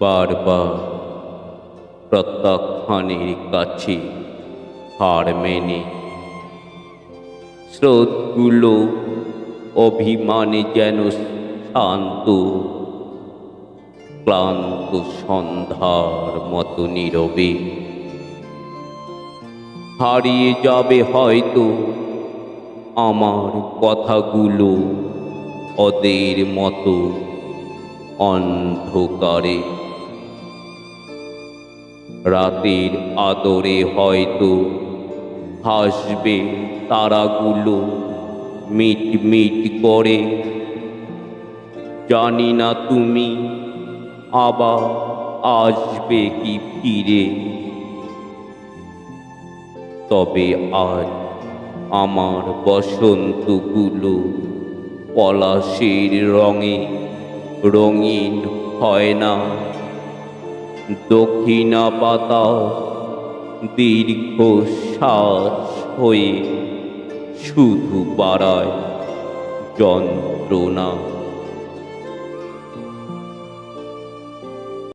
বারবার প্রত্যাখ্যানের কাছে হার মেনে। স্রোতগুলো অভিমানে যেন শান্ত, ক্লান্ত সন্ধ্যার মতো নীরবে। হারিয়ে যাবে হয়তো আমার কথাগুলো ওদের মতো অন্ধকারে। রাতের আদরে হয়তো হাসবে তারাগুলো মিট মিট করে। জানি না তুমি আবার আসবে কি ফিরে। তবে আজ আমার বসন্তগুলো পলাশের রঙে রঙিন হয় না। দক্ষিণা পাতা দীর্ঘ শ্বাস হয়ে শুধু বাড়ায় যন্ত্রণা।